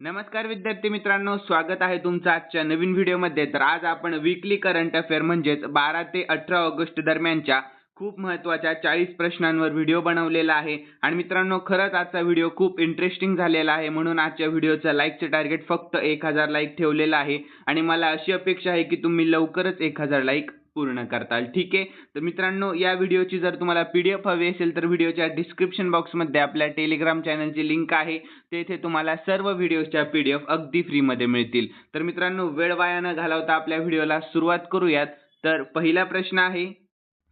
नमस्कार विद्यार्थी मित्रांनो स्वागत आहे तुमचं आजच्या नवीन व्हिडिओमध्ये. तर आज आपण वीकली करंट अफेअर म्हणजेच बारा ते अठरा ऑगस्ट दरम्यानच्या खूप महत्त्वाच्या चाळीस प्रश्नांवर व्हिडिओ बनवलेला आहे. आणि मित्रांनो खरंच आजचा व्हिडिओ खूप इंटरेस्टिंग झालेला आहे. म्हणून आजच्या व्हिडिओचं लाईकचं टार्गेट फक्त एक हजार लाईक ठेवलेलं आहे. आणि मला अशी अपेक्षा आहे की तुम्ही लवकरच एक हजार लाईक पूर्ण करताल. ठीक आहे? तर मित्रांनो या व्हिडिओची जर तुम्हाला पी डी एफ हवी असेल तर व्हिडिओच्या डिस्क्रिप्शन बॉक्समध्ये आपल्या टेलिग्राम चॅनलची लिंक आहे. तेथे तुम्हाला सर्व व्हिडिओच्या पी डी एफ अगदी फ्रीमध्ये मिळतील. तर मित्रांनो वेळ वाया न घालवता आपल्या व्हिडिओला सुरुवात करूयात. तर पहिला प्रश्न आहे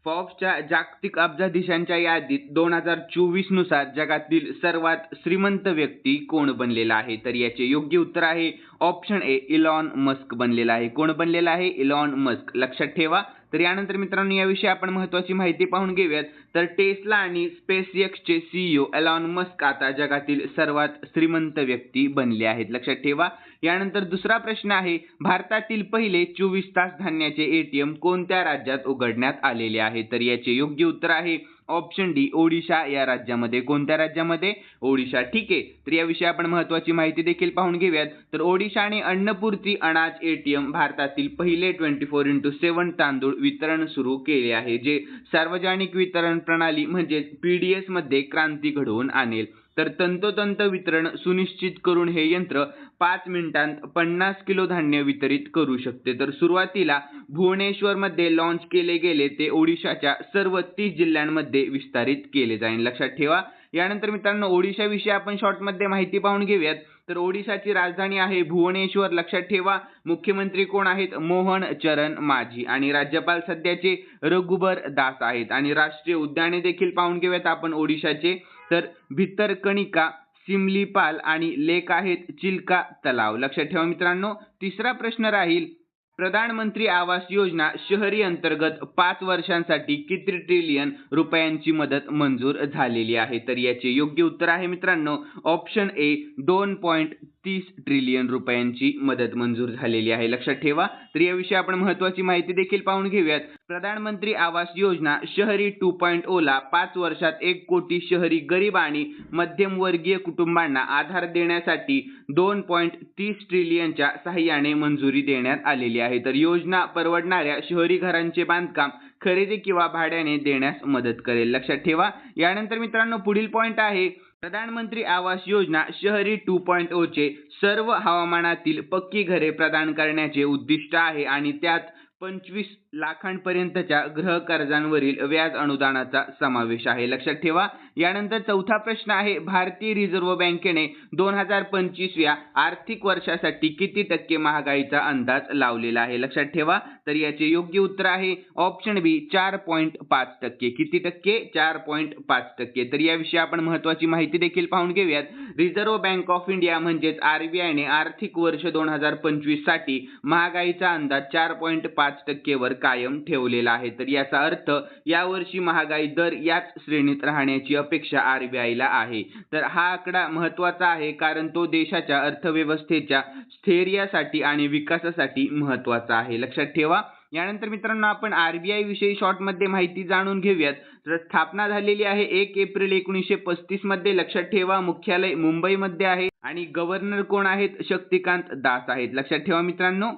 फॉर्ब्सच्या जागतिक अब्जाधीशांच्या यादीत दोन हजार चोवीसनुसार जगातील सर्वात श्रीमंत व्यक्ती कोण बनलेला आहे? तर याचे योग्य उत्तर आहे ऑप्शन ए इलॉन मस्क बनलेला आहे. कोण बनलेला आहे? इलॉन मस्क लक्षात ठेवा तर यानंतर मित्रांनो याविषयी आपण महत्वाची माहिती पाहून घेऊयात. तर टेस्ला आणि स्पेस एक्सचे सीईओ एलॉन मस्क आता जगातील सर्वात श्रीमंत व्यक्ती बनले आहेत. लक्षात ठेवा. यानंतर दुसरा प्रश्न आहे भारतातील पहिले चोवीस तास धान्याचे एटीएम कोणत्या राज्यात उघडण्यात आलेले आहे? तर याचे योग्य उत्तर आहे ऑप्शन डी ओडिशा या राज्यामध्ये. कोणत्या राज्यामध्ये? ओडिशा. ठीक आहे. तर याविषयी आपण महत्वाची माहिती देखील पाहून घेऊयात. तर ओडिशाने अन्नपूर्ती अनाज एटीएम भारतातील पहिले ट्वेंटी फोर इंटू सेवन तांदूळ वितरण सुरू केले आहे. जे सार्वजनिक वितरण प्रणाली म्हणजेच पी डी एसमध्ये क्रांती घडवून आणेल. तर तंतोतंत वितरण सुनिश्चित करून हे यंत्र पाच मिनिटांत पन्नास किलो धान्य वितरित करू शकते. तर सुरुवातीला भुवनेश्वरमध्ये लॉन्च केले गेले ते ओडिशाच्या सर्व तीस जिल्ह्यांमध्ये विस्तारित केले जाईल. लक्षात ठेवा. यानंतर मित्रांनो ओडिशाविषयी आपण शॉर्टमध्ये माहिती पाहून घेऊयात. तर ओडिशाची राजधानी आहे भुवनेश्वर. लक्षात ठेवा मुख्यमंत्री कोण आहेत? मोहन चरण माझी. आणि राज्यपाल सध्याचे रघुबर दास आहेत. आणि राष्ट्रीय उद्याने देखील पाहून घेऊयात आपण ओडिशाचे. तर भितरकणिका सिमलीपाल आणि लेक आहेत चिल्का तलाव. लक्षात ठेवा मित्रांनो तिसरा प्रश्न राहील प्रधानमंत्री आवास योजना शहरी अंतर्गत पाच वर्षांसाठी किती ट्रिलियन रुपयांची मदत मंजूर झालेली आहे? तर याचे योग्य उत्तर आहे मित्रांनो ऑप्शन ए दोन पॉईंट तीस ट्रिलियन रुपयांची मदत मंजूर झालेली आहे. लक्षात ठेवा. तर याविषयी आपण महत्वाची माहिती देखील पाहून घेऊयात. प्रधानमंत्री आवास योजना शहरी टू पॉईंट ओला पाच वर्षात एक कोटी शहरी गरीब आणि मध्यमवर्गीय कुटुंबांना आधार देण्यासाठी दोन पॉईंट तीस ट्रिलियनच्या सहाय्याने मंजुरी देण्यात आलेली आहे. तर योजना परवडणाऱ्या शहरी घरांचे बांधकाम खरेदी किंवा भाड्याने देण्यास मदत करेल. लक्षात ठेवा. यानंतर मित्रांनो पुढील पॉईंट आहे. प्रधानमंत्री आवास योजना शहरी टू पॉईंट ओचे सर्व हवामानातील पक्की घरे प्रदान करण्याचे उद्दिष्ट आहे आणि त्यात पंचवीस लाखांपर्यंतच्या गृह कर्जांवरील व्याज अनुदानाचा समावेश आहे. लक्षात ठेवा यानंतर चौथा प्रश्न आहे भारतीय रिझर्व्ह बँकेने दोन हजार पंचवीसव्या आर्थिक वर्षासाठी किती टक्के महागाईचा अंदाज लावलेला आहे? लक्षात ठेवा तर याचे योग्य उत्तर आहे ऑप्शन बी चार पॉईंट पाच टक्के. किती टक्के? चार पॉईंट पाच टक्के. तर याविषयी आपण महत्वाची माहिती देखील पाहून घेऊयात. रिझर्व्ह बँक ऑफ इंडिया म्हणजेच आरबीआयने आर्थिक वर्ष दोन हजार पंचवीससाठी महागाईचा अंदाज चार पॉईंट पाच टक्केवर कायम ठेवलेला आहे. तर याचा अर्थ यावर्षी महागाई दर याच श्रेणीत राहण्याची अपेक्षा आरबीआयला आहे. तर हा आकडा महत्त्वाचा आहे कारण तो देशाच्या अर्थव्यवस्थेच्या स्थैर्यासाठी आणि विकासासाठी महत्त्वाचा आहे. लक्षात ठेवा. यानंतर मित्रांनो आपण आरबीआय विषयी शॉर्टमध्ये माहिती जाणून घेऊयात. तर स्थापना झालेली आहे एक एप्रिल एकोणीसशे पस्तीसमध्ये. लक्षात ठेवा मुख्यालय मुंबईमध्ये आहे आणि गव्हर्नर कोण आहेत? शक्तिकांत दास आहेत. लक्षात ठेवा मित्रांनो.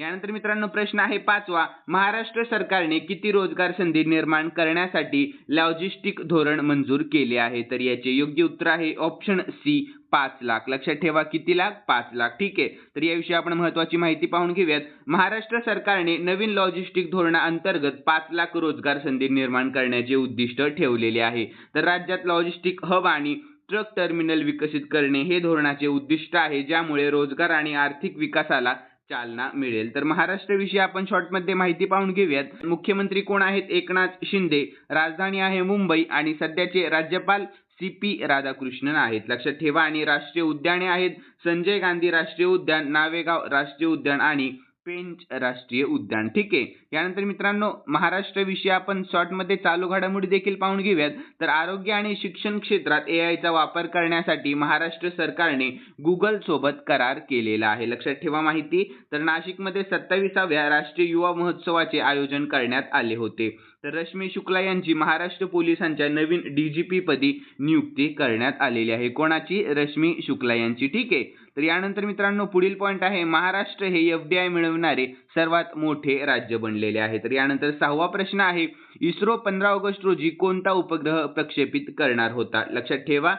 यानंतर मित्रांनो प्रश्न आहे पाचवा. महाराष्ट्र सरकारने किती रोजगार संधी निर्माण करण्यासाठी लॉजिस्टिक धोरण मंजूर केले आहे? तर याचे योग्य उत्तर आहे ऑप्शन सी पाच लाख. लक्षात ठेवा किती लाख? पाच लाख. ठीक आहे. तर याविषयी आपण महत्वाची माहिती पाहून घेऊयात. महाराष्ट्र सरकारने नवीन लॉजिस्टिक धोरणाअंतर्गत पाच लाख रोजगार संधी निर्माण करण्याचे उद्दिष्ट ठेवलेले आहे. तर राज्यात लॉजिस्टिक हब आणि ट्रक टर्मिनल विकसित करणे हे धोरणाचे उद्दिष्ट आहे ज्यामुळे रोजगार आणि आर्थिक विकासाला चालना मिळेल. तर महाराष्ट्राविषयी आपण शॉर्टमध्ये माहिती पाहून घेऊयात. मुख्यमंत्री कोण आहेत? एकनाथ शिंदे. राजधानी आहे मुंबई आणि सध्याचे राज्यपाल सी पी राधाकृष्णन आहेत. लक्षात ठेवा आणि राष्ट्रीय उद्याने आहेत. संजय गांधी राष्ट्रीय उद्यान नावेगाव राष्ट्रीय उद्यान आणि पेंच राष्ट्रीय उद्यान. ठीक आहे? यानंतर मित्रांनो महाराष्ट्राविषयी आपण शॉर्टमध्ये चालू घडामोडी देखील पाहून घेऊयात. तर आरोग्य आणि शिक्षण क्षेत्रात ए आयचा वापर करण्यासाठी महाराष्ट्र सरकारने गुगल सोबत करार केलेला आहे. लक्षात ठेवा माहिती. तर नाशिकमध्ये सत्ताविसाव्या राष्ट्रीय युवा महोत्सवाचे आयोजन करण्यात आले होते. तर रश्मी शुक्ला यांची महाराष्ट्र पोलिसांच्या नवीन डीजीपी पदी नियुक्ती करण्यात आलेली आहे. कोणाची? रश्मी शुक्ला यांची. ठीक आहे? तर यानंतर मित्रांनो पुढील पॉईंट आहे महाराष्ट्र हे एफ डी आय मिळवणारे सर्वात मोठे राज्य बनलेले आहे. तर यानंतर सहावा प्रश्न आहे इस्रो पंधरा ऑगस्ट रोजी कोणता उपग्रह प्रक्षेपित करणार होता? लक्षात ठेवा.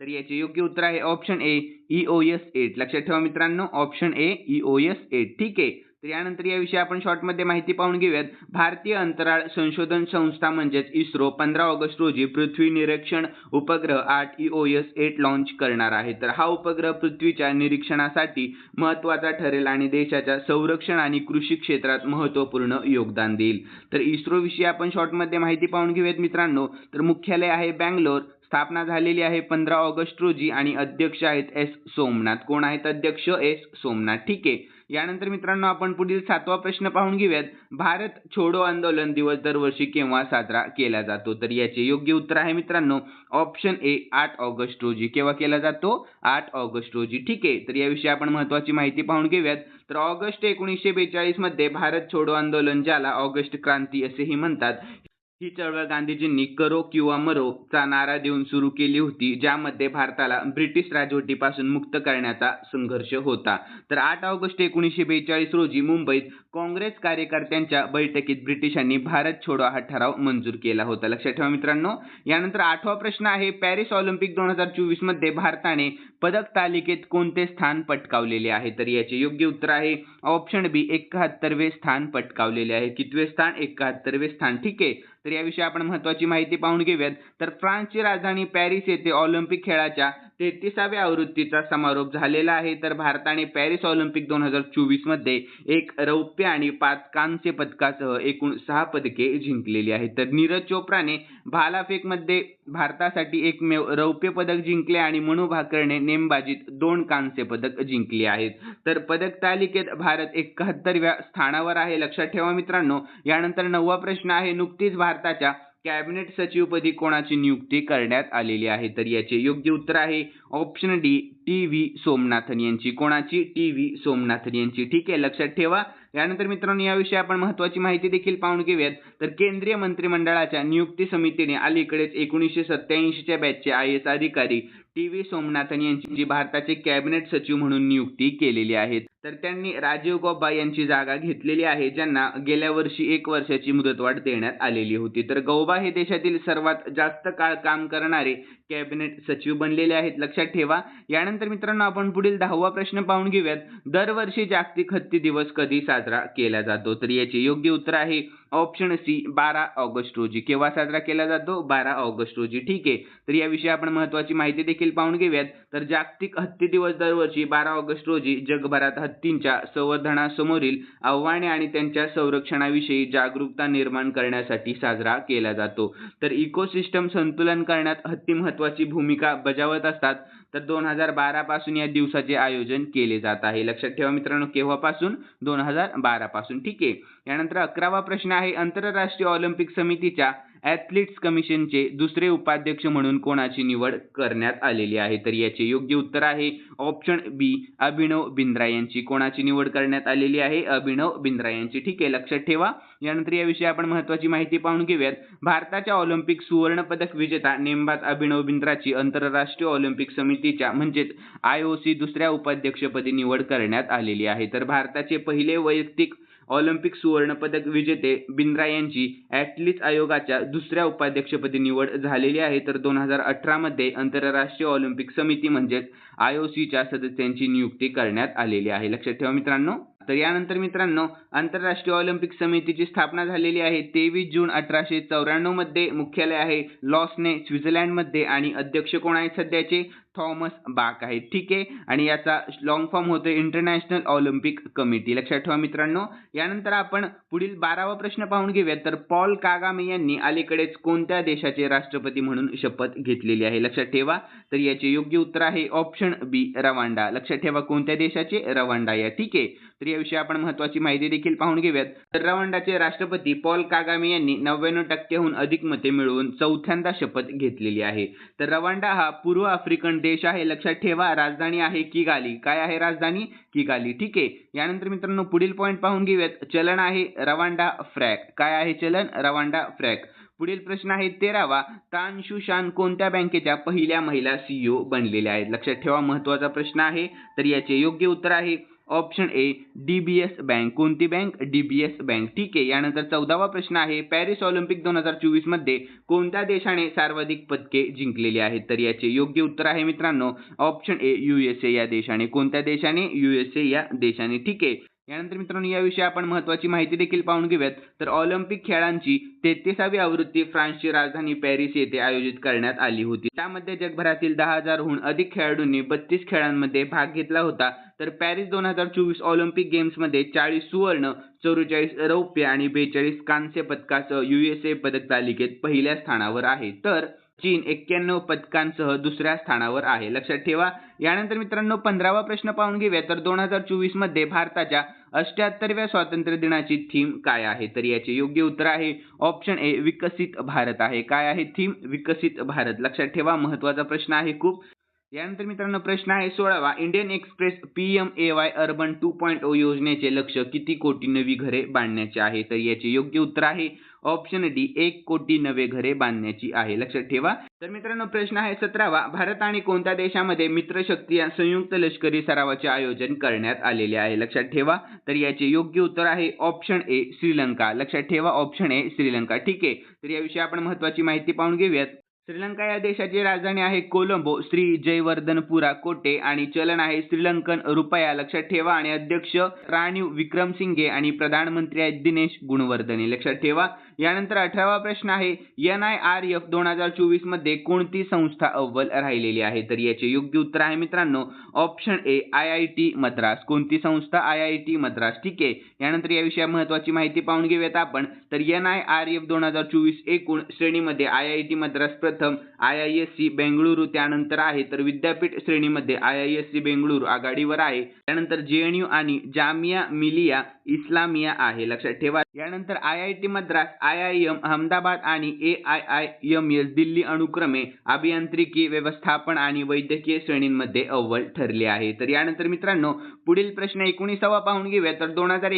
तर याचे योग्य उत्तर आहे option A O S eight लक्षात ठेवा मित्रांनो option A O S eight ठीक आहे. तर यानंतर याविषयी आपण शॉर्टमध्ये माहिती पाहून घेऊयात. भारतीय अंतराळ संशोधन संस्था म्हणजेच इस्रो पंधरा ऑगस्ट रोजी पृथ्वी निरीक्षण उपग्रह आठ ओ एस एट लॉन्च करणार आहे. तर हा उपग्रह पृथ्वीच्या निरीक्षणासाठी महत्त्वाचा ठरेल आणि देशाच्या संरक्षण आणि कृषी क्षेत्रात महत्त्वपूर्ण योगदान देईल. तर इस्रोविषयी आपण शॉर्टमध्ये माहिती पाहून घेऊयात मित्रांनो. तर मुख्यालय आहे बँगलोर. स्थापना झालेली आहे पंधरा ऑगस्ट रोजी आणि अध्यक्ष आहेत एस सोमनाथ. कोण आहेत? अध्यक्ष एस सोमनाथ. ठीक आहे. यानंतर मित्रांनो आपण पुढील सातवा प्रश्न पाहून घेऊयात. भारत छोडो आंदोलन दिवस दरवर्षी केव्हा साजरा केला जातो? तर याचे योग्य उत्तर आहे मित्रांनो ऑप्शन ए आठ ऑगस्ट रोजी. केव्हा केला जातो? आठ ऑगस्ट रोजी. ठीक आहे तर याविषयी आपण महत्वाची माहिती पाहून घेऊयात. तर ऑगस्ट एकोणीसशे बेचाळीसमध्ये भारत छोडो आंदोलन ज्याला ऑगस्ट क्रांती असेही म्हणतात ही चळवळ गांधीजींनी करो किंवा मरो चा नारा देऊन सुरू केली होती ज्यामध्ये भारताला ब्रिटिश राजवटीपासून मुक्त करण्याचा संघर्ष होता. तर आठ ऑगस्ट एकोणीसशे बेचाळीस रोजी मुंबईत काँग्रेस कार्यकर्त्यांच्या बैठकीत ब्रिटिशांनी भारत छोडो हा ठराव मंजूर केला होता. लक्षात ठेवा मित्रांनो. यानंतर आठवा प्रश्न आहे. पॅरिस ऑलिम्पिक दोन हजार चोवीसमध्ये भारताने पदक तालिकेत कोणते स्थान पटकावलेले आहे? तर याचे योग्य उत्तर आहे. ऑप्शन बी एकाहत्तरवे स्थान पटकावलेले आहे. कितवे स्थान? एकाहत्तरवे स्थान. ठीक आहे. तर याविषयी आपण महत्वाची माहिती पाहून घेऊयात. तर फ्रान्सची राजधानी पॅरिस येथे ऑलिम्पिक खेळाच्या तेहतीसाव्या आवृत्तीचा समारोप झालेला आहे. तर भारताने पॅरिस ऑलिम्पिक दोन हजार चोवीसमध्ये एक रौप्य आणि पाच कांस्य पदकासह एकूण सहा पदके जिंकलेली आहेत. तर नीरज चोप्राने भालाफेकमध्ये भारतासाठी एकमेव रौप्य पदक जिंकले आणि मनु भाकरने नेमबाजीत दोन कांस्य पदक जिंकली आहेत. तर पदक तालिकेत भारत एकाहत्तरव्या स्थानावर आहे. लक्षात ठेवा मित्रांनो यानंतर नववा प्रश्न आहे. नुकतीच भारताच्या कॅबिनेट सचिवपदी कोणाची नियुक्ती करण्यात आलेली आहे? तर याचे योग्य उत्तर आहे option D T V Somanathan यांची. कोणाची? टी व्ही सोमनाथन यांची. ठीक आहे लक्षात ठेवा. यानंतर मित्रांनो याविषयी आपण महत्वाची माहिती देखील पाहून घेऊयात. तर केंद्रीय मंत्रिमंडळाच्या नियुक्ती समितीने अलीकडेच एकोणीसशे सत्याऐंशीच्या बॅचचे आय एस अधिकारी टी व्ही सोमनाथन यांची भारताचे कॅबिनेट सचिव म्हणून नियुक्ती केलेली आहे तर त्यांनी राजीव गौबा यांची जागा घेतलेली आहे ज्यांना गेल्या वर्षी एक वर्षाची मुदतवाढ देण्यात आलेली होती. तर गौबा हे देशातील सर्वात जास्त काळ काम करणारे कॅबिनेट सचिव बनलेले आहेत. लक्षात ठेवा यानंतर मित्रांनो आपण पुढील दहावा प्रश्न पाहून घेऊयात. दरवर्षी जागतिक हत्ती दिवस कधी साजरा केला जातो? तर याचे योग्य उत्तर आहे ऑप्शन सी बारा ऑगस्ट रोजी. केव्हा साजरा केला जातो? बारा ऑगस्ट रोजी. ठीक आहे. तर याविषयी आपण महत्वाची माहिती देखील पाहून घेऊयात. तर जागतिक हत्ती दिवस दरवर्षी बारा ऑगस्ट रोजी जगभरात हत्तींच्या संवर्धनासमोरील आव्हाने आणि त्यांच्या संरक्षणाविषयी जागरूकता निर्माण करण्यासाठी साजरा केला जातो. तर इकोसिस्टम संतुलन करण्यात हत्ती महत्वाची भूमिका बजावत असतात. तर दोन हजार बारा पासून या दिवसाचे आयोजन केले जात आहे. लक्षात ठेवा मित्रांनो केव्हापासून? दोन हजार बारा पासून. ठीक आहे. यानंतर अकरावा प्रश्न आहे आंतरराष्ट्रीय ऑलिम्पिक समितीच्या ॲथलीट्स कमिशनचे दुसरे उपाध्यक्ष म्हणून कोणाची निवड करण्यात आलेली आहे? तर याचे योग्य उत्तर आहे ऑप्शन बी अभिनव बिंद्रा यांची. कोणाची निवड करण्यात आलेली आहे? अभिनव बिंद्रा यांची. ठीक आहे लक्षात ठेवा. यानंतर याविषयी आपण महत्वाची माहिती पाहून घेऊयात. भारताच्या ऑलिम्पिक सुवर्ण पदक विजेता नेमबाज अभिनव बिंद्राची आंतरराष्ट्रीय ऑलिम्पिक समिती समितीच्या म्हणजेच आय ओ सी दुसऱ्या उपाध्यक्षपदी निवड करण्यात आलेली आहे. तर भारताचे पहिले वैयक्तिक ऑलिम्पिक सुवर्णपदक विजेते बिंद्रा यांची ॲथलीट आयोगाच्या दुसऱ्या उपाध्यक्षपदी निवड झालेली आहे. तर दोन हजार अठरामध्ये आंतरराष्ट्रीय ऑलिम्पिक समिती म्हणजेच आय ओ सीच्या सदस्यांची नियुक्ती करण्यात आलेली आहे. लक्षात ठेवा मित्रांनो. तर यानंतर मित्रांनो आंतरराष्ट्रीय ऑलिम्पिक समितीची स्थापना झालेली आहे. तेवीस जून अठराशे चौऱ्याण्णवमध्ये मुख्यालय आहे लॉसने स्वित्झर्लंडमध्ये आणि अध्यक्ष कोण आहेत सध्याचे? थॉमस बाक आहेत ठीक आहे? आणि याचा लॉंग फॉर्म होतो इंटरनॅशनल ऑलिम्पिक कमिटी लक्षात ठेवा मित्रांनो. यानंतर आपण पुढील बारावा प्रश्न पाहून घेऊयात. तर पॉल कागामे यांनी अलीकडेच कोणत्या देशाचे राष्ट्रपती म्हणून शपथ घेतलेली आहे? लक्षात ठेवा. तर याचे योग्य उत्तर आहे ऑप्शन बी रवांडा. लक्षात ठेवा कोणत्या देशाचे? रवांडा या. ठीक आहे? तर याविषयी आपण महत्वाची माहिती देखील पाहून घेऊयात. तर रवांडाचे राष्ट्रपती पॉल कागामे यांनी नव्याण्णव टक्क्याहून अधिक मते मिळवून चौथ्यांदा शपथ घेतलेली आहे. तर रवांडा हा पूर्व आफ्रिकन देश आहे लक्षात ठेवा राजधानी आहे किगाली. काय आहे राजधानी? किगाली. ठीक आहे. यानंतर मित्रांनो पुढील पॉईंट पाहून घेऊयात. चलन आहे रवांडा फ्रॅक. काय आहे चलन? Rwanda franc. पुढील प्रश्न आहे तेरावा. तान शुशान कोणत्या बँकेच्या पहिल्या महिला सीईओ बनलेल्या आहेत? लक्षात ठेवा महत्त्वाचा प्रश्न आहे. तर याचे योग्य उत्तर आहे option A D B S bank. कोणती bank? D B S bank. ठीक आहे यानंतर चौदावा प्रश्न आहे. पॅरिस ऑलिम्पिक दोन हजार चोवीसमध्ये कोणत्या देशाने सर्वाधिक पदके जिंकलेली आहेत? तर याचे योग्य उत्तर आहे मित्रांनो option A U S A या देशाने. कोणत्या देशाने? यू एस ए या देशाने. ठीक आहे. यानंतर मित्रांनो याविषयी आपण महत्वाची माहिती देखील पाहून घेऊयात. तर ऑलिम्पिक खेळांची तेहतीसावी आवृत्ती फ्रान्सची राजधानी पॅरिस येथे आयोजित करण्यात आली होती. त्यामध्ये जगभरातील दहा हजारहून अधिक खेळाडूंनी बत्तीस खेळांमध्ये भाग घेतला होता. तर पॅरिस दोन हजार चोवीस ऑलिम्पिक गेम्समध्ये चाळीस सुवर्ण चौवेचाळीस रौप्य आणि बेचाळीस कांस्य पदकासह युएसए पदक तालिकेत पहिल्या स्थानावर आहे. तर चीन एक्क्याण्णव पदकांसह दुसऱ्या स्थानावर आहे. लक्षात ठेवा यानंतर मित्रांनो पंधरावा प्रश्न पाहून घेऊया. तर दोन हजार चोवीसमध्ये भारताच्या अष्ट्याहत्तरव्या स्वातंत्र्य दिनाची थीम काय आहे? तर याचे योग्य उत्तर आहे ऑप्शन ए विकसित भारत आहे. काय आहे थीम विकसित भारत. लक्षात ठेवा महत्त्वाचा प्रश्न आहे खूप. यानंतर मित्रांनो प्रश्न आहे सोळावा. Indian Express P M A Y urban two point O योजनेचे लक्ष किती कोटी नवी घरे बांधण्याचे आहे? तर याचे योग्य उत्तर आहे ऑप्शन डी एक कोटी नवे घरे बांधण्याची आहे. लक्षात ठेवा. तर मित्रांनो प्रश्न आहे सतरावा. भारत आणि कोणत्या देशामध्ये मित्रशक्ती या संयुक्त लष्करी सरावाचे आयोजन करण्यात आलेले आहे? लक्षात ठेवा. तर याचे योग्य उत्तर आहे ऑप्शन ए श्रीलंका. लक्षात ठेवा ऑप्शन ए श्रीलंका. ठीक आहे. तर याविषयी आपण महत्वाची माहिती पाहून घेऊयात. श्रीलंका या देशाची राजधानी आहे कोलंबो. श्री जयवर्धनपुरा कोटे आणि चलन आहे श्रीलंकन रुपया. लक्षात ठेवा. आणि अध्यक्ष राणीव विक्रमसिंघे आणि प्रधानमंत्री आहेत दिनेश गुणवर्धने. लक्षात ठेवा. यानंतर अठरावा प्रश्न आहे एन आय आर एफ दोन हजार चोवीसमध्ये कोणती संस्था अव्वल राहिलेली आहे? तर याचे योग्य उत्तर आहे मित्रांनो option A I I T Madras. कोणती संस्था? I I T Madras. ठीक आहे. यानंतर याविषयी महत्वाची माहिती पाहून घेऊयात आपण. तर एन आय आर एफ दोन हजार चोवीस एकूण श्रेणीमध्ये आय आय टी मद्रास प्रथम I I S C Bengaluru त्यानंतर आहे. तर विद्यापीठ श्रेणीमध्ये I I S C Bengaluru आघाडीवर आहे. त्यानंतर जे एन यू आणि जामिया मिलिया इस्लामिया आहे. लक्षात ठेवा. यानंतर I I T Madras I I M Ahmedabad आणि A I I M S Delhi अनुक्रमे अभियांत्रिकी व्यवस्थापन आणि वैद्यकीय श्रेणींमध्ये अव्वल ठरले आहे. तर यानंतर मित्रांनो पुढील प्रश्न एकोणीसावा पाहून घेऊया. तर दोन हजार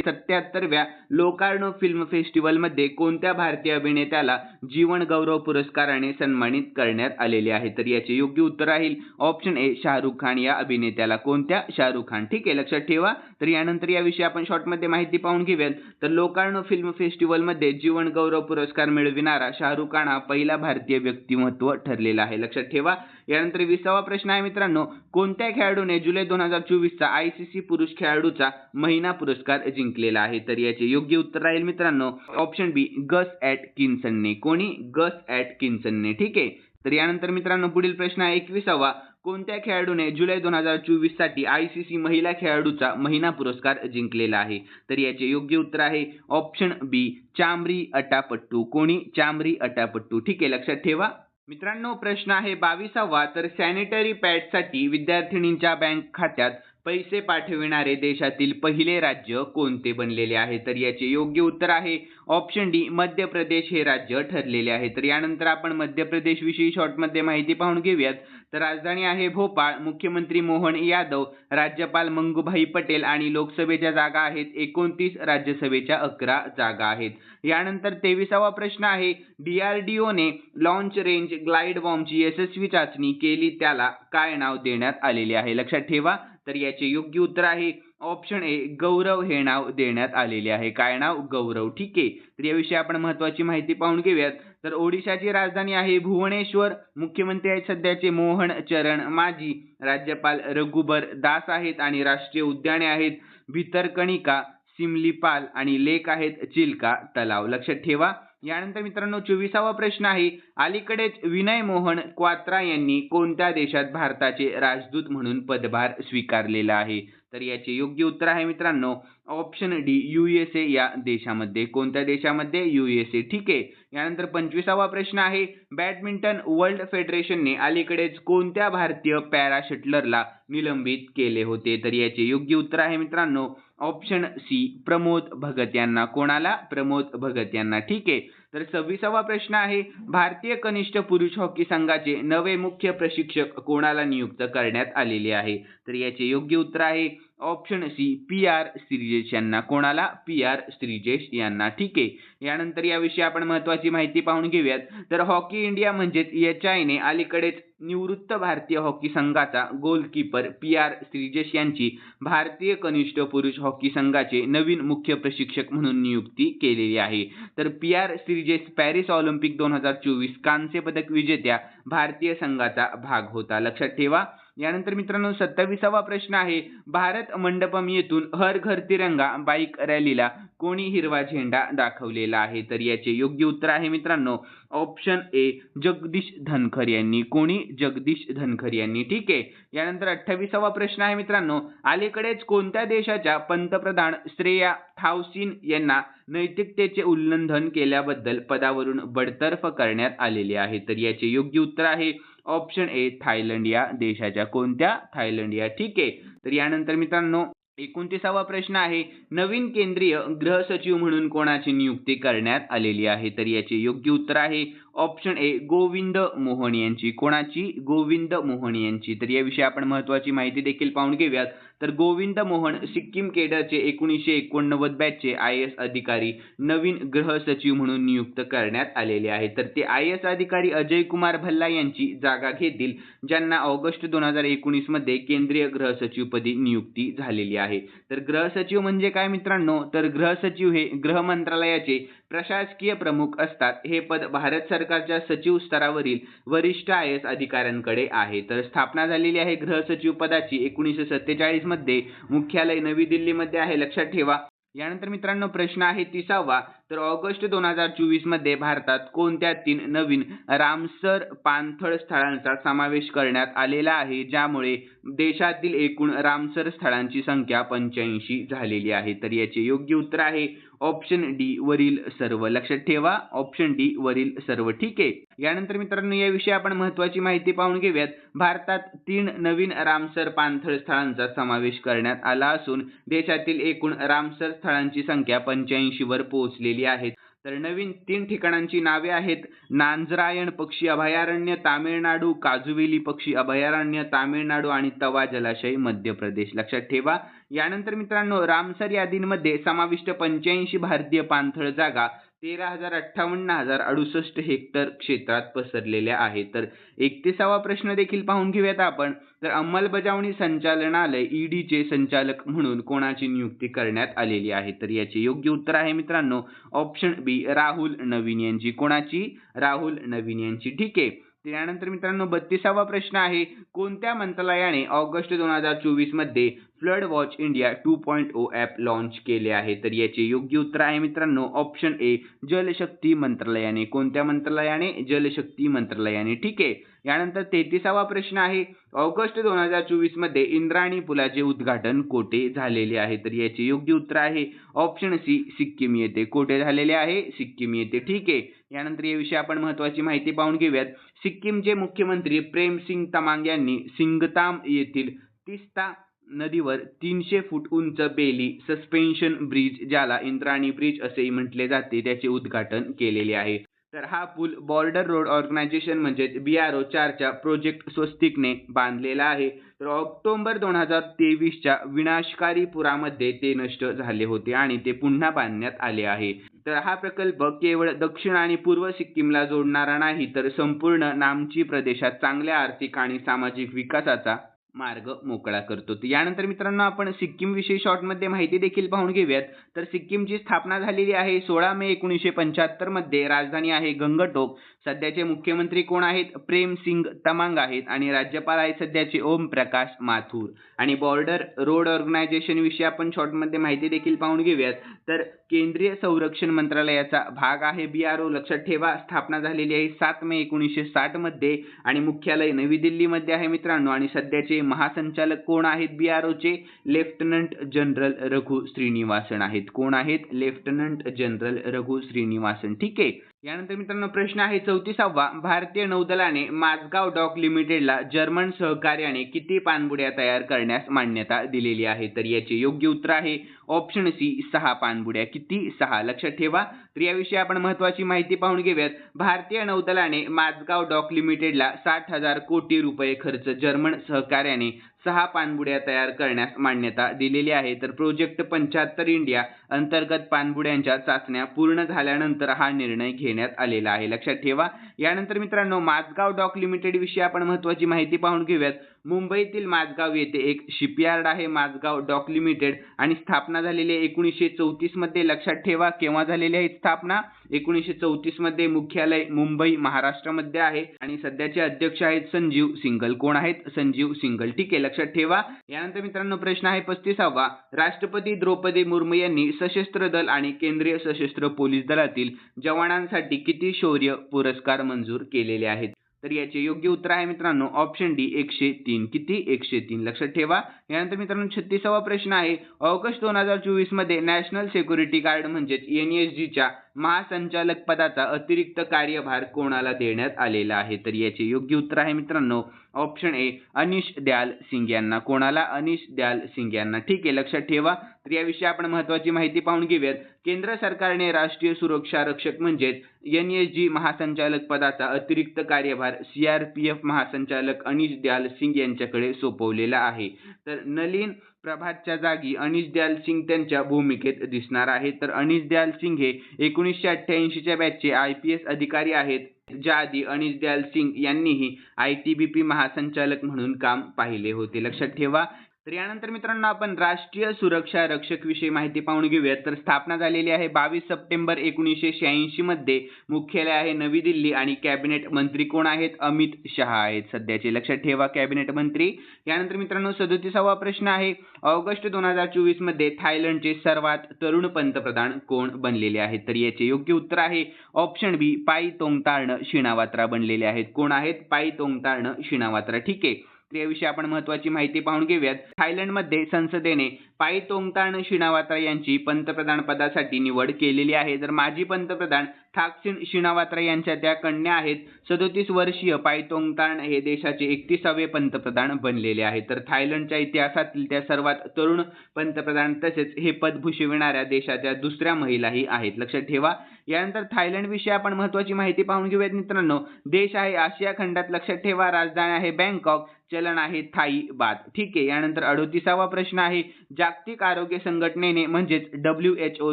सत्याहत्तरव्या लोकार्नो फिल्म फेस्टिवलमध्ये कोणत्या भारतीय अभिनेत्याला जीवन गौरव पुरस्काराने सन्मानित करण्यात आलेले आहे? तर याचे योग्य उत्तर राहील ऑप्शन ए शाहरुख खान. या अभिनेत्याला कोणत्या? शाहरुख खान. ठीक आहे लक्षात ठेवा. तर यानंतर याविषयी आपण शॉर्टमध्ये माहिती पाहून घेऊयात. तर लोकार्नो फिल्म फेस्टिवलमध्ये जीवन गौरव पुरस्कार मिळविणारा शाहरुख खान हा पहिला भारतीय व्यक्तिमत्व ठरलेला आहे. लक्षात ठेवा. यानंतर विसावा प्रश्न आहे मित्रांनो. कोणत्या खेळाडूने जुलै दोन हजार चोवीसचा आय सी सी पुरुष खेळाडूचा महिना पुरस्कार जिंकलेला आहे तर याचे योग्य उत्तर राहील मित्रांनो. ऑप्शन बी गस ॲट किन्सनने कोणी? गस ॲट किन्सनने ठीक आहे? तर यानंतर मित्रांनो पुढील प्रश्न आहे एकविसावा. कोणत्या खेळाडूने जुलै दोन हजार चोवीससाठी आय सी सी महिला खेळाडूचा महिना पुरस्कार जिंकलेला आहे? तर याचे योग्य उत्तर आहे ऑप्शन बी चामरी अटापट्टू. कोणी? चामरी अटापट्टू. ठीक आहे लक्षात ठेवा. मित्रांनो प्रश्न आहे बावीसावा. तर सॅनिटरी पॅडसाठी विद्यार्थिनींच्या बँक खात्यात पैसे पाठविणारे देशातील पहिले राज्य कोणते बनलेले आहे? तर याचे योग्य उत्तर आहे ऑप्शन डी मध्य प्रदेश हे राज्य ठरलेले आहे. तर यानंतर आपण मध्य प्रदेश विषयी शॉर्टमध्ये माहिती पाहून घेऊयात. तर राजधानी आहे भोपाळ. मुख्यमंत्री मोहन यादव राज्यपाल मंगूभाई पटेल आणि लोकसभेच्या जागा आहेत एकोणतीस राज्यसभेच्या अकरा जागा आहेत. यानंतर तेविसावा प्रश्न आहे डीआरडीओने लॉन्च रेंज ग्लाइड बॉम्बची यशस्वी चाचणी केली त्याला काय नाव देण्यात आलेले आहे? लक्षात ठेवा तर याचे योग्य उत्तर आहे. ऑप्शन ए गौरव हे नाव देण्यात आलेले आहे. काय नाव? गौरव. ठीक आहे. तर याविषयी आपण महत्वाची माहिती पाहून घेऊयात. तर ओडिशाची राजधानी आहे भुवनेश्वर. मुख्यमंत्री आहेत सध्याचे मोहन चरण माजी. राज्यपाल रघुबर दास आहेत आणि राष्ट्रीय उद्याने आहेत भितरकणिका सिमलीपाल आणि लेक आहेत चिल्का तलाव. लक्षात ठेवा. यानंतर मित्रांनो चोवीसावा प्रश्न आहे. अलीकडेच विनय मोहन क्वात्रा यांनी कोणत्या देशात भारताचे राजदूत म्हणून पदभार स्वीकारलेला आहे? तर याचे योग्य उत्तर आहे मित्रांनो option D U S A या देशामध्ये. कोणत्या देशामध्ये? यू एस ए ठीक आहे. यानंतर पंचवीसावा प्रश्न आहे बॅडमिंटन वर्ल्ड फेडरेशनने अलीकडेच कोणत्या भारतीय पॅरा शटलरला निलंबित केले होते? तर याचे योग्य उत्तर आहे मित्रांनो ऑप्शन सी प्रमोद भगत यांना. कोणाला? प्रमोद भगत यांना. ठीक आहे. तर सव्वीसावा प्रश्न आहे भारतीय कनिष्ठ पुरुष हॉकी संघाचे नवे मुख्य प्रशिक्षक कोणाला नियुक्त करण्यात आलेले आहे? तर याचे योग्य उत्तर आहे option C P R Sreejesh यांना. कोणाला? पी आर श्रीजेश यांना. ठीक आहे. यानंतर याविषयी आपण महत्वाची माहिती पाहून घेऊयात. तर हॉकी इंडिया म्हणजेच एच आयने अलीकडेच निवृत्त भारतीय हॉकी संघाचा गोलकीपर पी आर श्रीजेश यांची भारतीय कनिष्ठ पुरुष हॉकी संघाचे नवीन मुख्य प्रशिक्षक म्हणून नियुक्ती केलेली आहे. तर P R Sreejesh Paris Olympic दोन हजार चोवीस कांस्य पदक विजेत्या भारतीय संघाचा भाग होता. लक्षात ठेवा. यानंतर मित्रांनो सत्तावीसावा प्रश्न आहे. भारत मंडपम येथून हर घर तिरंगा बाईक रॅलीला कोणी हिरवा झेंडा दाखवलेला आहे? तर याचे योग्य उत्तर आहे मित्रांनो ऑप्शन ए जगदीश धनखर यांनी. कोणी? जगदीश धनखर यांनी. ठीक आहे. यानंतर अठ्ठावीसावा प्रश्न आहे मित्रांनो अलीकडेच कोणत्या देशाच्या पंतप्रधान श्रेया थावसिन यांना नैतिकतेचे उल्लंघन केल्याबद्दल पदावरून बडतर्फ करण्यात आलेले आहे? तर याचे योग्य उत्तर आहे ऑप्शन ए थायलंड या देशाच्या कोणत्या? थायलंड या. ठीक आहे. तर यानंतर मित्रांनो एकोणतीसावा प्रश्न आहे. नवीन केंद्रीय गृह सचिव म्हणून कोणाची नियुक्ती करण्यात आलेली आहे? तर याचे योग्य उत्तर आहे. ऑप्शन ए गोविंद मोहन यांची. कोणाची? गोविंद मोहन यांची. तर याविषयी आपण महत्वाची माहिती देखील पाहून घेऊयात. तर गोविंद मोहन सिक्कीम केडरचे एकोणीसशे एकोणनव्वद बॅचचे आय एस अधिकारी नवीन गृह सचिव म्हणून नियुक्त करण्यात आलेले आहे तर ते आय एस अधिकारी अजय कुमार भल्ला यांची जागा घेतील ज्यांना ऑगस्ट दोन हजार एकोणीसमध्ये केंद्रीय गृह सचिवपदी नियुक्ती झालेली आहे. तर गृह सचिव म्हणजे काय मित्रांनो? तर गृह सचिव हे गृह मंत्रालयाचे प्रशासकीय प्रमुख असतात. हे पद भारत सरकारच्या सचिव स्तरावरील वरिष्ठ आय एस अधिकाऱ्यांकडे आहे. तर स्थापना झालेली आहे गृह सचिव पदाची एकोणीसशे सत्तेचाळीसमध्ये. मुख्यालय नवी दिल्लीमध्ये आहे. लक्षात ठेवा. यानंतर मित्रांनो प्रश्न आहे तिसावा. तर ऑगस्ट दोन हजार चोवीसमध्ये भारतात कोणत्या तीन नवीन रामसर पाणथळ स्थळांचा समावेश करण्यात आलेला आहे? ज्यामुळे देशातील एकूण रामसर स्थळांची संख्या पंच्याऐंशी झालेली आहे. तर याचे योग्य उत्तर आहे ऑप्शन डी वरील सर्व. लक्षात ठेवा ऑप्शन डी वरील सर्व. ठीक आहे. यानंतर मित्रांनो याविषयी आपण महत्वाची माहिती पाहून घेऊयात. भारतात तीन नवीन रामसर पाणथळ स्थळांचा समावेश करण्यात आला असून देशातील एकूण रामसर स्थळांची संख्या पंच्याऐंशी वर पोहोचलेली आहे. तर नवीन तीन ठिकाणांची नावे आहेत. नांजरायण पक्षी अभयारण्य तामिळनाडू काजुवेली पक्षी अभयारण्य तामिळनाडू आणि तवा जलाशय मध्य प्रदेश लक्षात ठेवा. यानंतर मित्रांनो रामसर यादींमध्ये समाविष्ट पंच्याऐंशी भारतीय पाणथळ जागा तेरा हजार अठ्ठावन्न हजार अडुसष्ट हेक्टर क्षेत्रात पसरलेल्या आहेत. तर एकतीसावा प्रश्न देखील पाहून घेऊयात आपण. तर अंमलबजावणी संचालनालय ईडीचे संचालक म्हणून कोणाची नियुक्ती करण्यात आलेली आहे? तर याचे योग्य उत्तर आहे मित्रांनो ऑप्शन बी राहुल नवीन यांची. कोणाची? राहुल नवीन यांची. ठीक आहे. त्यानंतर मित्रांनो बत्तीसावा प्रश्न आहे. कोणत्या मंत्रालयाने ऑगस्ट दोन हजार चोवीसमध्ये flood watch India two point O app launch केले आहे. तर याचे योग्य उत्तर आहे मित्रांनो ऑप्शन ए जलशक्ती मंत्रालयाने. कोणत्या मंत्रालयाने? जलशक्ती मंत्रालयाने. ठीक आहे. यानंतर तेहतीसावा प्रश्न आहे. ऑगस्ट दोन हजार चोवीसमध्ये इंद्राणी पुलाचे उद्घाटन कोठे झालेले आहे? तर याचे योग्य उत्तर आहे ऑप्शन सी सिक्कीम येथे. कोठे झालेले आहे? सिक्कीम येथे. ठीक आहे. यानंतर याविषयी आपण महत्वाची माहिती पाहून घेऊयात. सिक्कीमचे मुख्यमंत्री प्रेमसिंग तमांग यांनी सिंगताम येथील तिस्ता नदीवर तीनशे फूट उंच बेली सस्पेन्शन ब्रिज ज्याला इंद्राणी ब्रिज असेही म्हटले जाते त्याचे उद्घाटन केलेले आहे. तर हा पूल बॉर्डर रोड ऑर्गनायझेशन म्हणजेच बी आर ओ चारच्या प्रोजेक्ट स्वस्तिकने बांधलेला आहे. तर ऑक्टोबर दोन हजार तेवीसच्या विनाशकारी पुरामध्ये ते नष्ट झाले होते आणि ते पुन्हा बांधण्यात आले आहे. तर हा प्रकल्प केवळ दक्षिण आणि पूर्व सिक्कीमला जोडणारा नाही तर संपूर्ण नामची प्रदेशात चांगल्या आर्थिक आणि सामाजिक विकासाचा मार्ग मोकळा करतो. यानंतर मित्रांनो आपण सिक्कीम विषयी शॉर्टमध्ये माहिती देखील पाहून घेऊयात. तर सिक्कीमची स्थापना झालेली आहे सोळा मे एकोणीसशे पंच्याहत्तरमध्ये राजधानी आहे गंगटोक. सध्याचे मुख्यमंत्री कोण आहेत? प्रेम सिंग तमांग आहेत आणि राज्यपाल आहेत सध्याचे ओम प्रकाश माथूर. आणि बॉर्डर रोड ऑर्गनायझेशन विषयी आपण शॉर्टमध्ये माहिती देखील पाहून घेऊयात. तर केंद्रीय संरक्षण मंत्रालयाचा भाग आहे. बी आर ओ लक्षात ठेवा. स्थापना झालेली आहे सात मे एकोणीसशे साठमध्ये आणि मुख्यालय नवी दिल्लीमध्ये आहे मित्रांनो. आणि सध्याचे महासंचालक कोण आहेत? बी आर ओचे लेफ्टनंट जनरल रघु श्रीनिवासन आहेत. कोण आहेत? Lieutenant general Raghu Srinivasan. ठीक आहे? यानंतर मित्रांनो प्रश्न आहे चौतीसावा. भारतीय नौदलाने माझगाव डॉक लिमिटेडला जर्मन सहकार्याने किती पाणबुड्या तयार करण्यास मान्यता दिलेली आहे? तर याचे योग्य उत्तर आहे ऑप्शन सी सहा पाणबुड्या. किती? सहा. लक्षात ठेवा. तर याविषयी आपण महत्वाची माहिती पाहून घेऊयात. भारतीय नौदलाने माझगाव डॉक लिमिटेडला साठ हजार कोटी रुपये खर्च जर्मन सहकार्याने सहा पाणबुड्या तयार करण्यास मान्यता दिलेली आहे. तर प्रोजेक्ट पंच्याहत्तर इंडिया अंतर्गत पाणबुड्यांच्या चाचण्या पूर्ण झाल्यानंतर हा निर्णय घेण्यात आलेला आहे. लक्षात ठेवा. यानंतर मित्रांनो माझगाव डॉक लिमिटेड विषयी आपण महत्वाची माहिती पाहून घेऊयात. मुंबईतील माझगाव येथे एक शिपयार्ड आहे. माझगाव डॉक लिमिटेड आणि स्थापना झालेली आहे. एकोणीसशे चौतीसमध्ये लक्षात ठेवा केव्हा झालेली आहे स्थापना? एकोणीसशे चौतीसमध्ये मुख्यालय मुंबई महाराष्ट्रामध्ये आहे. आणि सध्याचे अध्यक्ष आहेत संजीव सिंगल. कोण आहेत? संजीव सिंगल. ठीक आहे लक्षात ठेवा. यानंतर मित्रांनो प्रश्न आहे पस्तीसावा. राष्ट्रपती द्रौपदी मुर्मू यांनी सशस्त्र दल आणि केंद्रीय सशस्त्र पोलीस दलातील जवानांसाठी किती शौर्य पुरस्कार मंजूर केलेले आहेत? तर याचे योग्य उत्तर आहे मित्रांनो ऑप्शन डी एकशे तीन. किती? एकशे तीन. लक्षात ठेवा. यानंतर मित्रांनो छत्तीसावा प्रश्न आहे. ऑगस्ट दोन हजार चोवीसमध्ये नॅशनल सिक्युरिटी गार्ड म्हणजेच एन एस च्या महासंचालक पदाचा अतिरिक्त कार्यभार कोणाला देण्यात आलेला आहे? तर याचे योग्य उत्तर आहे मित्रांनो ऑप्शन ए अनिश दयाल सिंग यांना. कोणाला? अनिश दयाल सिंग यांना. ठीक आहे लक्षात ठेवा. तर याविषयी आपण महत्वाची माहिती पाहून घेऊयात. केंद्र सरकारने राष्ट्रीय सुरक्षा रक्षक म्हणजेच एन एस जी महासंचालक पदाचा अतिरिक्त कार्यभार सीआरपीएफ महासंचालक अनिश दयाल सिंग यांच्याकडे सोपवलेला आहे. तर नलीन प्रभातच्या जागी अनिश दयाल सिंग त्यांच्या भूमिकेत दिसणार आहे तर अनिश दयाल सिंग हे एकोणीसशे अठ्ठ्याऐंशीच्या बॅचचे आय पी एस अधिकारी आहेत. ज्या आधी अनिश दयाल सिंग यांनीही आय टी बी पी महासंचालक म्हणून काम पाहिले होते. लक्षात ठेवा तर यानंतर मित्रांनो आपण राष्ट्रीय सुरक्षा रक्षक विषयी माहिती पाहून घेऊयात. तर स्थापना झालेली आहे बावीस सप्टेंबर एकोणीसशे शहाऐंशी मध्ये. मुख्यालय आहे नवी दिल्ली आणि कॅबिनेट मंत्री कोण आहेत? अमित शहा आहेत सध्याचे. लक्षात ठेवा कॅबिनेट मंत्री. यानंतर मित्रांनो सदोतीसावा प्रश्न आहे. ऑगस्ट दोन हजार चोवीसमध्ये थायलंडचे सर्वात तरुण पंतप्रधान कोण बनलेले आहेत? तर याचे योग्य उत्तर आहे ऑप्शन बी पायी तोंगतार्ण शिणावात्रा बनलेले आहेत. कोण आहेत? पायी तोंगताळणं शिणावात्रा. ठीक आहे. याविषयी आपण महत्वाची माहिती पाहून घेऊयात. थायलंडमध्ये संसदेने पाई तोंगताण शिणावात्रा यांची पंतप्रधान पदासाठी निवड केलेली आहे. तर माजी पंतप्रधान थाकसिन शिणावात्रा यांच्या त्या कन्या आहेत सदोतीस वर्षीय पाई तोंगताण हे देशाचे एकतीसावे पंतप्रधान बनलेले आहेत तर थायलंडच्या इतिहासातील त्या सर्वात तरुण पंतप्रधान तसेच हे पद भूषविणाऱ्या देशाच्या दुसऱ्या महिलाही आहेत. लक्षात ठेवा. यानंतर थायलंड विषयी आपण महत्वाची माहिती पाहून घेऊयात मित्रांनो. देश आहे आशिया खंडात. लक्षात ठेवा. राजधानी आहे बँकॉक. चलन आहे थाई बात ठीक आहे यानंतर अडोतीसावा प्रश्न आहे. जागतिक आरोग्य संघटनेने म्हणजेच डब्ल्यू एच ओ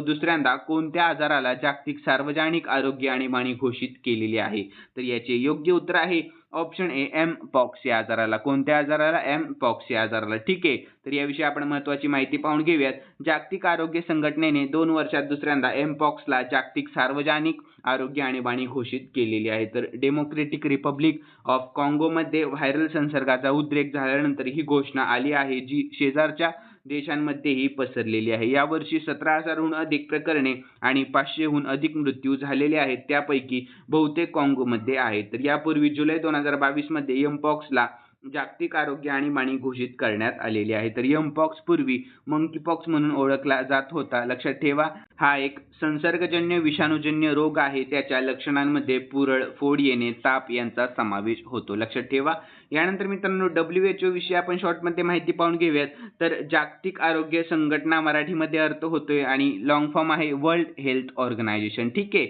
दुसऱ्यांदा कोणत्या आजाराला जागतिक सार्वजनिक आरोग्य आणीबाणी घोषित केलेली आहे? तर याचे योग्य उत्तर आहे ऑप्शन ए एम पॉक्स या आजाराला. कोणत्या आजाराला? एम पॉक्स या आजाराला. ठीक आहे. तर याविषयी आपण महत्वाची माहिती पाहून घेऊयात. जागतिक आरोग्य संघटनेने दोन वर्षात दुसऱ्यांदा एम पॉक्सला जागतिक सार्वजनिक आरोग्य आणीबाणी घोषित केलेली आहे. तर डेमोक्रेटिक रिपब्लिक ऑफ कॉंगोमध्ये व्हायरल संसर्गाचा उद्रेक झाल्यानंतर ही घोषणा आली आहे जी शेजारच्या देशांमध्येही पसरलेली आहे. यावर्षी सतरा हजारहून अधिक प्रकरणे आणि पाचशेहून अधिक मृत्यू झालेले आहेत. त्यापैकी बहुतेक काँगोमध्ये आहेत. तर यापूर्वी जुलै दोन हजार बावीसमध्ये यमपॉक्सला जागतिक आरोग्य आणीबाणी घोषित करण्यात आलेली आहे. तर यमपॉक्स पूर्वी मंकीपॉक्स म्हणून ओळखला जात होता. लक्षात ठेवा हा एक संसर्गजन्य विषाणूजन्य रोग आहे. त्याच्या लक्षणांमध्ये पुरळ फोड येणे ताप यांचा समावेश होतो. लक्षात ठेवा यानंतर मित्रांनो डब्ल्यू एच ओ विषयी आपण शॉर्टमध्ये माहिती पाहून घेऊयात. तर जागतिक आरोग्य संघटना मराठीमध्ये अर्थ होतोय आणि लॉंग फॉर्म आहे वर्ल्ड हेल्थ ऑर्गनायझेशन ठीक आहे?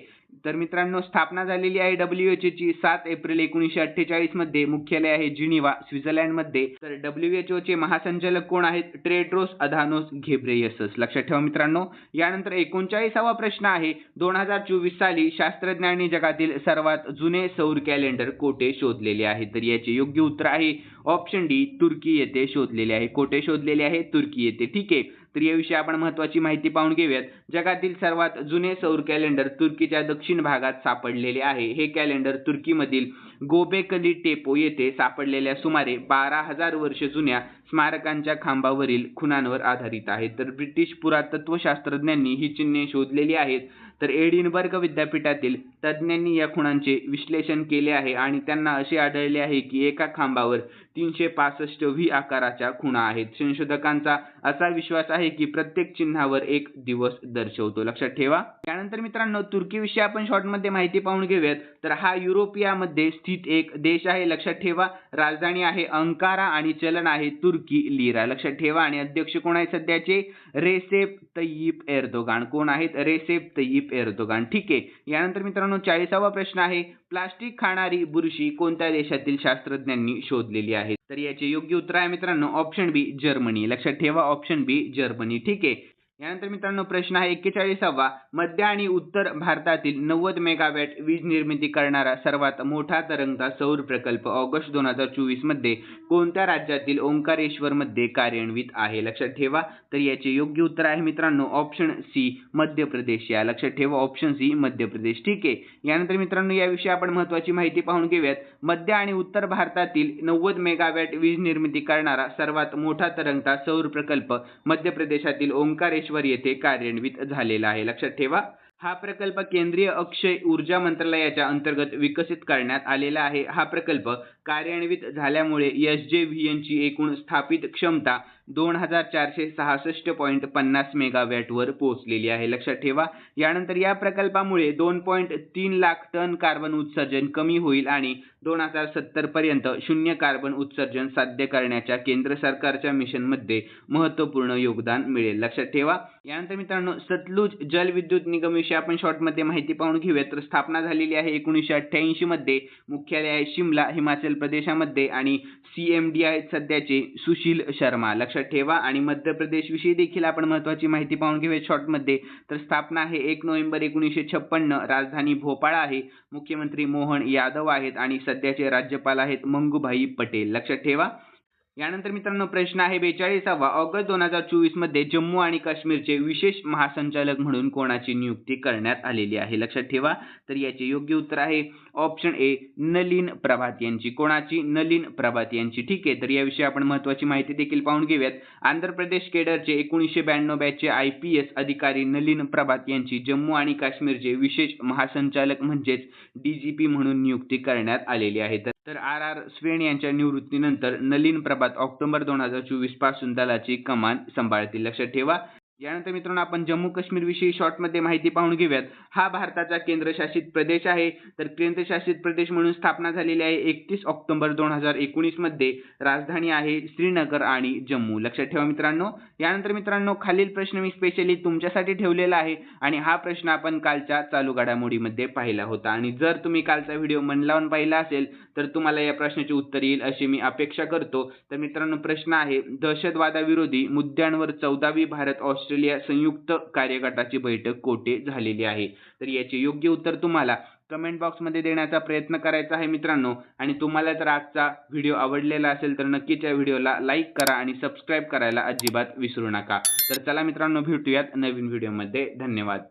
तर मित्रांनो स्थापना झालेली आहे डब्ल्यू एच ची सात एप्रिल एकोणीसशे अठ्ठेचाळीसमध्ये. मुख्यालय आहे जिनिवा स्वित्झर्लंडमध्ये. तर डब्ल्यू एच चे महासंचालक कोण आहेत? Tedros Adhanom Ghebreyesus. लक्षात ठेवा मित्रांनो यानंतर एकोणचाळीसावा प्रश्न आहे. दोन हजार चोवीस साली शास्त्रज्ञांनी जगातील सर्वात जुने सौर कॅलेंडर कोठे शोधलेले आहे तर याचे योग्य उत्तर आहे ऑप्शन डी तुर्की येथे शोधलेले आहे. कोठे शोधलेले आहे? तुर्की येथे. ठीक आहे. तर याविषयी आपण महत्वाची माहिती पाहून घेऊयात. जगातील सर्वात जुने सौर कॅलेंडर तुर्कीच्या दक्षिण भागात सापडलेले आहे. हे कॅलेंडर तुर्कीमधील गोबेकली टेपो येथे सापडलेल्या सुमारे बारा हजार वर्ष जुन्या स्मारकांच्या खांबावरील खुणांवर आधारित आहे. तर ब्रिटिश पुरातत्व शास्त्रज्ञांनी ही चिन्हे शोधलेली आहेत. तर एडिनबर्ग विद्यापीठातील तज्ज्ञांनी या खुणांचे विश्लेषण केले आहे आणि त्यांना असे आढळले आहे की एका खांबावर तीनशे पासष्ट व्ही आकाराच्या खुणा आहेत. संशोधकांचा असा विश्वास आहे की प्रत्येक चिन्हावर एक दिवस दर्शवतो. लक्षात ठेवा. त्यानंतर मित्रांनो तुर्कीविषयी आपण शॉर्टमध्ये माहिती पाहून घेऊयात. तर हा युरोपियामध्ये स्थित एक देश आहे. लक्षात ठेवा राजधानी आहे अंकारा आणि चलन आहे तुर्की लिरा. लक्षात ठेवा आणि अध्यक्ष कोण आहे सध्याचे? Recep Tayyip Erdogan. कोण आहेत? रेसेप तय्यिप एर्दोगान ठीक आहे. यानंतर मित्रांनो चाळीसावा प्रश्न आहे. प्लास्टिक खाणारी बुरशी कोणत्या देशातील शास्त्रज्ञांनी शोधलेली आहे? तर याचे योग्य उत्तर आहे मित्रांनो ऑप्शन बी जर्मनी लक्षात ठेवा ऑप्शन बी जर्मनी ठीक आहे. यानंतर मित्रांनो प्रश्न आहे एक्केचाळीसावा. मध्य आणि उत्तर भारतातील नव्वद मेगावॅट वीज निर्मिती करणारा सर्वात मोठा तरंगता सौर प्रकल्प ऑगस्ट दोन हजार चोवीसमध्ये कोणत्या राज्यातील ओंकारेश्वर मध्ये कार्यान्वित आहे? लक्षात ठेवा. तर याचे योग्य उत्तर आहे मित्रांनो ऑप्शन सी मध्य प्रदेश. या लक्षात ठेवा ऑप्शन सी मध्य प्रदेश. ठीक आहे. यानंतर मित्रांनो याविषयी आपण महत्वाची माहिती पाहून घेऊयात. मध्य आणि उत्तर भारतातील नव्वद मेगावॅट वीज निर्मिती करणारा सर्वात मोठा तरंगता सौर प्रकल्प मध्य प्रदेशातील ओंकारेश्वर येथे कार्यान्वित झालेला आहे. लक्षात ठेवा हा प्रकल्प केंद्रीय अक्षय ऊर्जा मंत्रालयाच्या अंतर्गत विकसित करण्यात आलेला आहे. हा प्रकल्प कार्यान्वित झाल्यामुळे एस जे व्ही एनची एकूण स्थापित क्षमता दोन हजार चारशे सहासष्ट पॉईंट पन्नास मेगावॅटवर पोहोचलेली आहे. लक्षात ठेवा यानंतर या प्रकल्पामुळे दोन पॉईंट तीन लाख टन कार्बन उत्सर्जन कमी होईल आणि दोन हजार सत्तर पर्यंत शून्य कार्बन उत्सर्जन साध्य करण्याच्या केंद्र सरकारच्या मिशनमध्ये महत्त्वपूर्ण योगदान मिळेल. लक्षात ठेवा. यानंतर मित्रांनो सतलुज जलविद्युत निगम विषयी आपण शॉर्टमध्ये माहिती पाहून घेऊयात तर स्थापना झालेली आहे एकोणीसशे अठ्ठ्याऐंशी मध्ये. मुख्यालय आहे शिमला हिमाचल प्रदेशामध्ये आणि सी एम डी आय सध्याचे सुशील शर्मा. लक्षात ठेवा. आणि मध्य प्रदेश विषयी देखील आपण महत्त्वाची माहिती पाहून घेऊया शॉर्टमध्ये. तर स्थापना आहे एक नोव्हेंबर एकोणीसशे छप्पन्न. राजधानी भोपाळ आहे. मुख्यमंत्री मोहन यादव आहेत. आणि सध्याचे राज्यपाल आहेत मंगूभाई पटेल. लक्षात ठेवा. यानंतर मित्रांनो प्रश्न आहे बेचाळीसावा. ऑगस्ट दोन हजार चोवीसमध्ये जम्मू आणि काश्मीरचे विशेष महासंचालक म्हणून कोणाची नियुक्ती करण्यात आलेली आहे? लक्षात ठेवा. तर याचे योग्य उत्तर आहे. ऑप्शन ए नलिन प्रभात यांची. कोणाची? नलिन प्रभात यांची. ठीक आहे. तर याविषयी आपण महत्वाची माहिती देखील पाहून घेऊयात. आंध्र प्रदेश केडरचे एकोणीसशे ब्याण्णव बॅचचे आय पी एस अधिकारी नलिन प्रभात यांची जम्मू आणि काश्मीरचे विशेष महासंचालक म्हणजेच डीजीपी म्हणून नियुक्ती करण्यात आलेली आहे. तर तर आर आर स्वेन यांच्या निवृत्तीनंतर नलिन प्रभात ऑक्टोबर दोन हजार चोवीसपासून दलाची कमान सांभाळतील. लक्षात ठेवा. यानंतर मित्रांनो आपण जम्मू काश्मीर विषयी शॉर्टमध्ये माहिती पाहून घेऊयात. हा भारताचा केंद्रशासित प्रदेश आहे. तर केंद्रशासित प्रदेश म्हणून स्थापना झालेली आहे एकतीस ऑक्टोबर दोन हजार एकोणीसमध्ये राजधानी आहे श्रीनगर आणि जम्मू. लक्षात ठेवा मित्रांनो. यानंतर मित्रांनो खालील प्रश्न मी स्पेशली तुमच्यासाठी ठेवलेला आहे. आणि हा प्रश्न आपण कालच्या चालू घडामोडीमध्ये पाहिला होता. आणि जर तुम्ही कालचा व्हिडिओ मन लावून पाहिला असेल तर तुम्हाला या प्रश्नाचे उत्तर येईल अशी मी अपेक्षा करतो. तर मित्रांनो प्रश्न आहे दहशतवादाविरोधी मुद्द्यांवर चौदावी भारत ऑस्ट्रेलिया संयुक्त कार्यगटाची बैठक कोठे झालेली आहे? तर याचे योग्य उत्तर तुम्हाला कमेंट बॉक्समध्ये देण्याचा प्रयत्न करायचा आहे मित्रांनो. आणि तुम्हाला जर आजचा व्हिडिओ आवडलेला असेल तर नक्कीच या व्हिडिओला लाईक करा आणि सबस्क्राईब करायला अजिबात विसरू नका. तर चला मित्रांनो भेटूयात नवीन व्हिडिओमध्ये धन्यवाद.